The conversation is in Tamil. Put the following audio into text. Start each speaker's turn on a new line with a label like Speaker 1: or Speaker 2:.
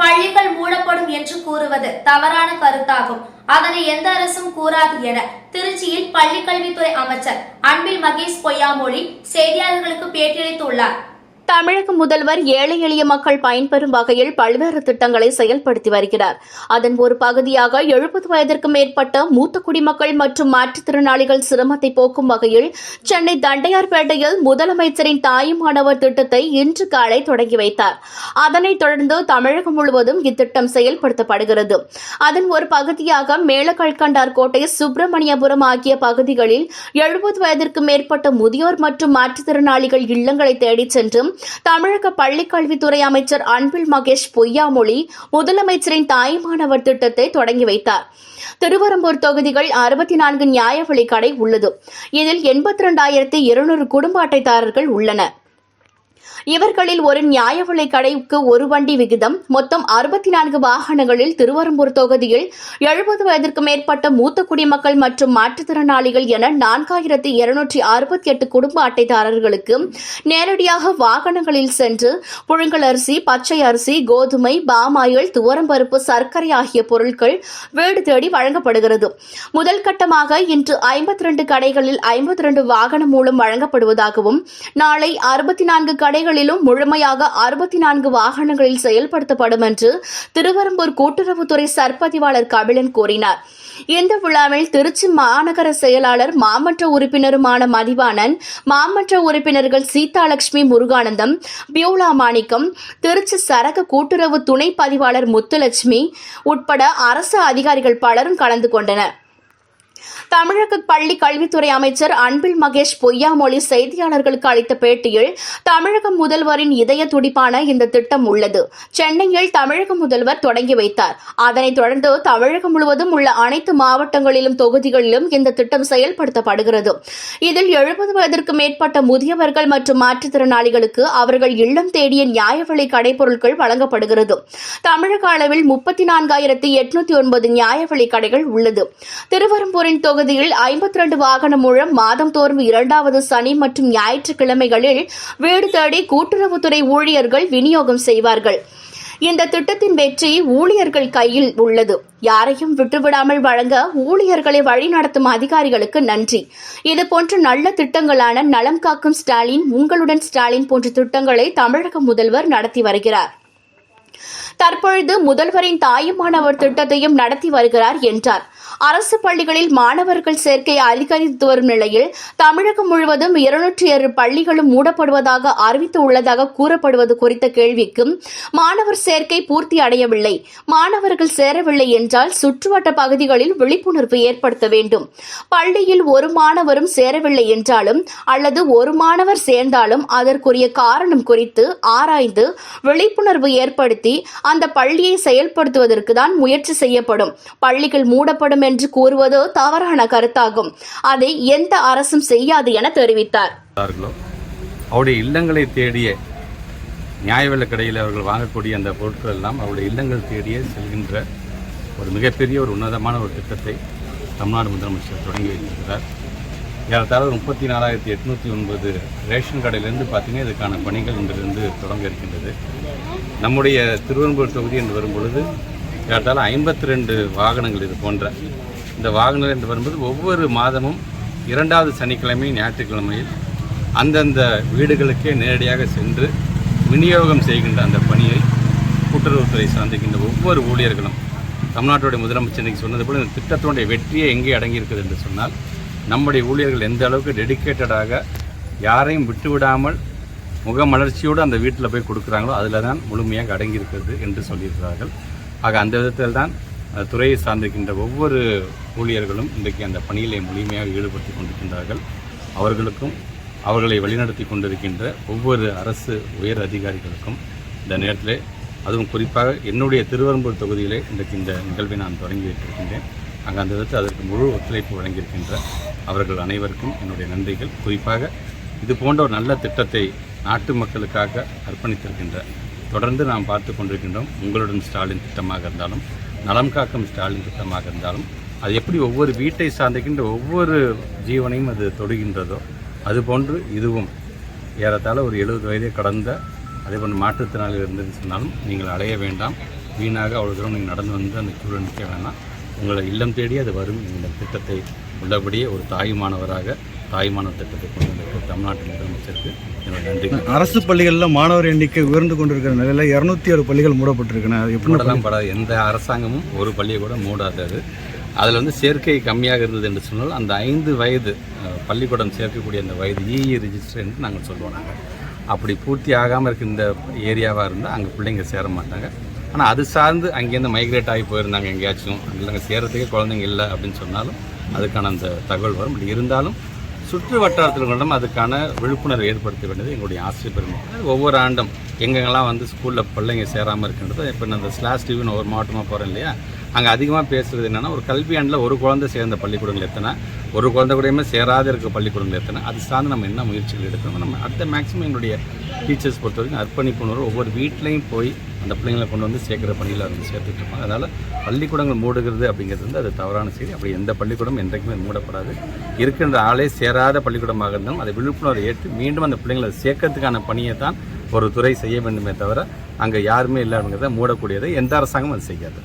Speaker 1: பள்ளிகள் மூடப்படும் என்று கூறுவது தவறான கருத்தாகும். அதனை எந்த அரசும் கூறாது என திருச்சியில் பள்ளிக்கல்வித்துறை அமைச்சர் அன்பில் மகேஷ் பொய்யாமொழி செய்தியாளர்களுக்கு பேட்டியளித்துள்ளார்.
Speaker 2: தமிழக முதல்வர் ஏழை எளிய மக்கள் பயன்பெறும் வகையில் பல்வேறு திட்டங்களை செயல்படுத்தி வருகிறார். அதன் ஒரு பகுதியாக எழுபது வயதிற்கு மேற்பட்ட மூத்த குடிமக்கள் மற்றும் மாற்றுத்திறனாளிகள் சிரமத்தை போக்கும் வகையில் சென்னை தண்டையார்பேட்டையில் முதலமைச்சரின் தாயுமானவர் திட்டத்தை இன்று காலை தொடங்கி வைத்தார். அதனைத் தொடர்ந்து தமிழகம் முழுவதும் இத்திட்டம் செயல்படுத்தப்படுகிறது. அதன் ஒரு பகுதியாக மேலக்கல்கண்டார் கோட்டை சுப்பிரமணியபுரம் ஆகிய பகுதிகளில் எழுபது வயதிற்கு மேற்பட்ட முதியோர் மற்றும் மாற்றுத்திறனாளிகள் இல்லங்களை தேடிச் சென்றும் தமிழக பள்ளிக்கல்வித்துறை அமைச்சர் அன்பில் மகேஷ் பொய்யாமொழி முதலமைச்சரின் தாய்மானவர் திட்டத்தை தொடங்கி வைத்தார். திருவரம்பூர் தொகுதிகள் அறுபத்தி நான்கு நியாய கடை உள்ளது. இதில் எண்பத்தி இரண்டாயிரத்தி இருநூறு குடும்ப அட்டைதாரர்கள் உள்ளனர். இவர்களில் ஒரு நியாய விலை கடைக்கு ஒரு வண்டி விகிதம் மொத்தம் அறுபத்தி நான்கு வாகனங்களில் திருவரம்பூர் தொகுதியில் எழுபது வயதிற்கு மேற்பட்ட மூத்த குடிமக்கள் மற்றும் மாற்றுத்திறனாளிகள் என நான்காயிரத்தி இருநூற்றி அறுபத்தி எட்டு குடும்ப அட்டைதாரர்களுக்கு நேரடியாக வாகனங்களில் சென்று புழுங்கல் அரிசி பச்சை அரிசி கோதுமை பாமாயில் துவரம்பருப்பு சர்க்கரை ஆகிய பொருட்கள் வீடு தேடி வழங்கப்படுகிறது. முதல் கட்டமாக இன்று ஐம்பத்தி ரெண்டு கடைகளில் ஐம்பத்தி ரெண்டு வாகனம் மூலம் வழங்கப்படுவதாகவும் நாளை அறுபத்தி நான்கு கடைகளிலும் முழுமையாக அறுபத்தி நான்கு வாகனங்களில் செயல்படுத்தப்படும் என்று திருவரம்பூர் கூட்டுறவுத்துறை சர்பதிவாளர் கபிலன் கூறினார். இந்த விழாவில் திருச்சி மாநகர செயலாளர் மாமன்ற உறுப்பினருமான மதிவாணன் மாமன்ற உறுப்பினர்கள் சீதாலட்சுமி முருகானந்தம் பியூலா மாணிக்கம் திருச்சி சரக கூட்டுறவு துணை பதிவாளர் முத்துலட்சுமி உட்பட அரசு அதிகாரிகள் பலரும் கலந்து கொண்டனர். தமிழக பள்ளி கல்வித்துறை அமைச்சர் அன்பில் மகேஷ் பொய்யாமொழி செய்தியாளர்களுக்கு அளித்த பேட்டியில் தமிழக முதல்வரின் இதய துடிப்பான இந்த திட்டம் உள்ளது. சென்னையில் தமிழக முதல்வர் தொடங்கி வைத்தார். அதனைத் தொடர்ந்து தமிழகம் முழுவதும் உள்ள அனைத்து மாவட்டங்களிலும் தொகுதிகளிலும் இந்த திட்டம் செயல்படுத்தப்படுகிறது. இதில் எழுபது வயதிற்கு மேற்பட்ட முதியவர்கள் மற்றும் மாற்றுத்திறனாளிகளுக்கு அவர்கள் இல்லம் தேடிய நியாய விலை கடைப்பொருட்கள் வழங்கப்படுகிறது. தமிழக அளவில் முப்பத்தி நான்காயிரத்தி எட்நூத்தி ஒன்பது நியாய விலை கடைகள் உள்ளது. திருவரம்பூர் திருவரம்பூரின் தொகுதியில் ஐம்பத்தி ரெண்டு வாகனம் மூலம் மாதந்தோறும் இரண்டாவது சனி மற்றும் ஞாயிற்றுக்கிழமைகளில் வீடு தேடி கூட்டுறவுத்துறை ஊழியர்கள் விநியோகம் செய்வார்கள். இந்த திட்டத்தின் வெற்றி ஊழியர்கள் கையில் உள்ளது. யாரையும் விட்டுவிடாமல் வழங்க ஊழியர்களை வழிநடத்தும் அதிகாரிகளுக்கு நன்றி. இதுபோன்ற நல்ல திட்டங்களான நலம் காக்கும் ஸ்டாலின் உங்களுடன் ஸ்டாலின் போன்ற திட்டங்களை தமிழக முதல்வர் நடத்தி வருகிறார். தற்பொழுது முதல்வரின் தாயுமானவர் திட்டத்தையும் நடத்தி வருகிறார் என்றார். அரசு பள்ளிகளில் மாணவர்கள் சேர்க்கை அதிகரித்து வரும் நிலையில் தமிழகம் முழுவதும் இருநூற்றி ஏழு பள்ளிகளும் மூடப்படுவதாக அறிவித்து உள்ளதாக கூறப்படுவது குறித்த கேள்விக்கும் மாணவர் சேர்க்கை பூர்த்தி அடையவில்லை. மாணவர்கள் சேரவில்லை என்றால் சுற்றுவட்ட பகுதிகளில் விழிப்புணர்வு ஏற்படுத்த வேண்டும். பள்ளியில் ஒரு மாணவரும் சேரவில்லை என்றாலும் அல்லது ஒரு மாணவர் சேர்ந்தாலும் அதற்குரிய காரணம் குறித்து ஆராய்ந்து விழிப்புணர்வு ஏற்படுத்தி அந்த பள்ளியை செயல்படுத்துவதற்கு தான் முயற்சி செய்யப்படும். பள்ளிகள் மூடப்படும் என்று கூறுவதோ தவறான கருத்தாகும். அதை எந்த அரசும் செய்யாது என தெரிவித்தார்.
Speaker 3: அவருடைய இல்லங்களை தேடிய நியாய விலக்கடையில் அவர்கள் வாங்கக்கூடிய அந்த பொருட்கள் எல்லாம் அவருடைய இல்லங்கள் தேடியே செல்கின்ற ஒரு மிகப்பெரிய ஒரு உன்னதமான ஒரு திட்டத்தை தமிழ்நாடு முதலமைச்சர் தொடங்கி வைத்திருக்கிறார். ஏறத்தாழ முப்பத்தி நாலாயிரத்தி எட்நூற்றி ஒன்பது ரேஷன் கடையிலேருந்து பார்த்தீங்கன்னா இதுக்கான பணிகள் இன்றிலிருந்து தொடங்க இருக்கின்றது. நம்முடைய திருவெரும்பூர் தொகுதி என்று வரும்பொழுது ஏறத்தாழ ஐம்பத்தி ரெண்டு வாகனங்கள் இது போன்ற இந்த வாகனங்கள் என்று வரும்போது ஒவ்வொரு மாதமும் இரண்டாவது சனிக்கிழமை ஞாயிற்றுக்கிழமையில் அந்தந்த வீடுகளுக்கே நேரடியாக சென்று விநியோகம் செய்கின்ற அந்த பணியை கூட்டுறவுத்துறை சார்ந்திருக்கின்ற ஒவ்வொரு ஊழியர்களும் தமிழ்நாட்டுடைய முதலமைச்சர் இன்னைக்கு சொன்னது போல இந்த திட்டத்தினுடைய வெற்றியை எங்கே அடங்கியிருக்குது என்று சொன்னால் நம்முடைய ஊழியர்கள் எந்த அளவுக்கு டெடிக்கேட்டடாக யாரையும் விட்டுவிடாமல் முகமலர்ச்சியோடு அந்த வீட்டில் போய் கொடுக்குறாங்களோ அதில் தான் முழுமையாக அடங்கியிருக்கிறது என்று சொல்லியிருக்கிறார்கள். ஆக அந்த விதத்தில் தான் துறையை சார்ந்திருக்கின்ற ஒவ்வொரு ஊழியர்களும் இன்றைக்கு அந்த பணியிலே முழுமையாக ஈடுபடுத்தி கொண்டிருக்கின்றார்கள். அவர்களுக்கும் அவர்களை வழிநடத்தி கொண்டிருக்கின்ற ஒவ்வொரு அரசு உயர் அதிகாரிகளுக்கும் இந்த நேரத்தில் அதுவும் குறிப்பாக என்னுடைய திருவரம்பூர் தொகுதியிலே இன்றைக்கு இந்த நிகழ்வை நான் தொடங்கி வைத்திருக்கின்றேன். அங்கே அந்த விதத்தில் அதற்கு முழு ஒத்துழைப்பு வழங்கியிருக்கின்ற அவர்கள் அனைவருக்கும் என்னுடைய நன்றிகள். குறிப்பாக இது போன்ற ஒரு நல்ல திட்டத்தை நாட்டு மக்களுக்காக அர்ப்பணித்திருக்கின்ற தொடர்ந்து நாம் பார்த்து கொண்டிருக்கின்றோம் உங்களுடன் ஸ்டாலின் திட்டமாக இருந்தாலும் நலம் காக்கும் ஸ்டாலின் திட்டமாக இருந்தாலும் அது எப்படி ஒவ்வொரு வீட்டை சார்ந்திருக்கின்ற ஒவ்வொரு ஜீவனையும் அது தொடுகின்றதோ அதுபோன்று இதுவும் ஏறத்தாழ ஒரு எழுபது வயதை கடந்த அதே போன்று மாற்றுத்திறனாளி இருந்தது சொன்னாலும் நீங்கள் அலைய வேண்டாம். வீணாக அவ்வளோ தூரம் நீங்கள் நடந்து வந்து அந்த க்யூவில் நிற்க வேணாம். உங்களை இல்லம் தேடி அது வரும். இந்த திட்டத்தை உள்ளபடியே ஒரு தாயுமானவராக தாய்மானவர் திட்டத்தை கொண்டு வந்திருக்க. தமிழ்நாட்டு முதலமைச்சருக்கு என்னோட நன்றி
Speaker 4: அரசு பள்ளிகளில் மாணவர் எண்ணிக்கை உயர்ந்து கொண்டிருக்கிற நிலையில் இரநூத்தி ஏழு பள்ளிகள் மூடப்பட்டிருக்குண்ணே. அது எப்படி
Speaker 3: மூடலாம் படாது எந்த அரசாங்கமும் ஒரு பள்ளியை கூட மூடாதது. அதில் வந்து சேர்க்கை கம்மியாக இருந்தது என்று சொன்னால் அந்த ஐந்து வயது பள்ளிக்கூடம் சேர்க்கக்கூடிய அந்த வயது இஇ ரிஜிஸ்டர் என்று நாங்கள் சொல்லுவோம் நாங்கள் அப்படி பூர்த்தி ஆகாமல் இருக்க இந்த ஏரியாவாக இருந்தால் அங்கே பிள்ளைங்க சேர மாட்டாங்க. ஆனால் அது சார்ந்து அங்கேருந்து மைக்ரேட் ஆகி போயிருந்தாங்க எங்கேயாச்சும். அங்கே அங்கே சேரத்துக்கே குழந்தைங்க இல்லை அப்படின்னு சொன்னாலும் அதுக்கான அந்த தகவல் வரும். பட் இருந்தாலும் சுற்று வட்டாரத்தினர்களிடம் அதுக்கான விழிப்புணர்வு ஏற்படுத்த வேண்டியது எங்களுடைய ஆசிரியர் பெருமை ஒவ்வொரு ஆண்டும் எங்கெங்கெல்லாம் வந்து ஸ்கூலில் பிள்ளைங்க சேராமல் இருக்கின்றது இப்போ நான் அந்த ஸ்லாஷ் டிவின்னு ஒரு மாவட்டமாக போகிறேன் இல்லையா? அங்கே அதிகமாக பேசுகிறது என்னென்னா ஒரு கல்வி ஆண்டில் ஒரு குழந்தை சேர்ந்த பள்ளிக்கூடங்கள் எத்தனை? ஒரு குழந்தை கூடயுமே சேராத இருக்க பள்ளிக்கூடங்கள் எத்தனை? அது சார்ந்து நம்ம என்ன முயற்சிகள் எடுக்கணும்? நம்ம அடுத்த மேக்ஸிமம் என்னுடைய டீச்சர்ஸ் பொறுத்த வரைக்கும் அர்ப்பணிப்புணர்வு ஒவ்வொரு வீட்லேயும் போய் அந்த பிள்ளைங்களை கொண்டு வந்து சேர்க்குற பணியில் அவங்க சேர்த்துட்டு இருப்பாங்க. அதனால் பள்ளிக்கூடங்கள் மூடுகிறது அப்படிங்கிறது வந்து அது தவறான செய்தி. அப்படி எந்த பள்ளிக்கூடம் என்றைக்குமே மூடப்படாது. இருக்கின்ற ஆளே சேராத பள்ளிக்கூடமாக இருந்தாலும் அதை விழிப்புணர்வை ஏற்று மீண்டும் அந்த பிள்ளைங்களை சேர்க்கறதுக்கான பணியை தான் ஒரு துறை செய்ய வேண்டுமே தவிர அங்கே யாருமே இல்லை அப்படிங்கிறத மூடக்கூடியதை எந்த அரசாங்கமும் அது செய்யாது.